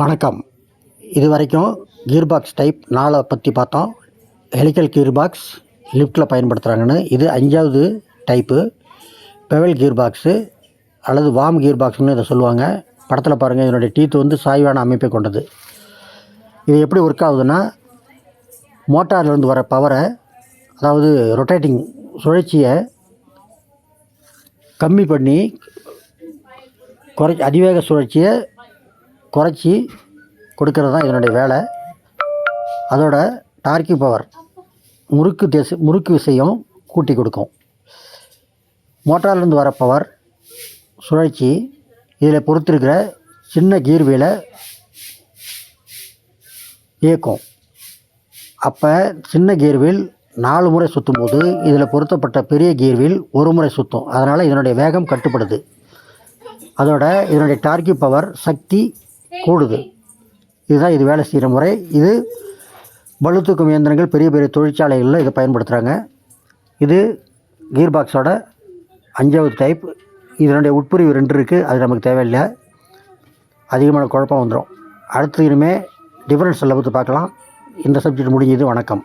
வணக்கம். இது வரைக்கும் கீர் பாக்ஸ் டைப் நாலை பற்றி பார்த்தோம். ஹெலிக்கல் கீர் பாக்ஸ் லிஃப்ட்டில் பயன்படுத்துகிறாங்கன்னு இது அஞ்சாவது டைப்பு பெவல் கீர் பாக்ஸு அல்லது வாம் கீர் பாக்ஸ்னு இதை சொல்லுவாங்க. படத்தில் பாருங்கள் இதனுடைய டீத்து வந்து சாய்வான அமைப்பை கொண்டது. இது எப்படி ஒர்க் ஆகுதுன்னா மோட்டார்லேருந்து வர பவரை அதாவது ரொட்டேட்டிங் சுழற்சியை கம்மி பண்ணி குறை அதிவேக சுழற்சியை குறைச்சி கொடுக்கறது தான் இதனுடைய வேலை. அதோட டார்க்கி பவர் முறுக்கு திசை முறுக்கு விசையும் கூட்டி கொடுக்கும். மோட்டார்லேருந்து வர பவர் சுழற்சி இதில் பொறுத்திருக்கிற சின்ன கீர் வீலை இயக்கும். அப்போ சின்ன கீர் வீல் நாலு முறை சுற்றும் போது இதில் பொருத்தப்பட்ட பெரிய கீர் வீல் ஒரு முறை சுற்றும் அதனால் இதனுடைய வேகம் கட்டுப்படுது. அதோட இதனுடைய டார்க்கி பவர் சக்தி கூடுது. இதுதான் இது வேலை செய்கிற முறை. இது பளுத்தூக்கும் இயந்திரங்கள் பெரிய பெரிய தொழிற்சாலைகளில் இதை பயன்படுத்துகிறாங்க இது கீர் பாக்ஸோட அஞ்சாவது டைப். இதனுடைய உட்பிரிவு ரெண்டு இருக்குது அது நமக்கு தேவையில்லை. அதிகமான குழப்பம் வந்துடும் அடுத்து இனிமேல் டிஃபரன்ஸ் பற்றி பார்க்கலாம். இந்த சப்ஜெக்ட் முடிஞ்சது. வணக்கம்.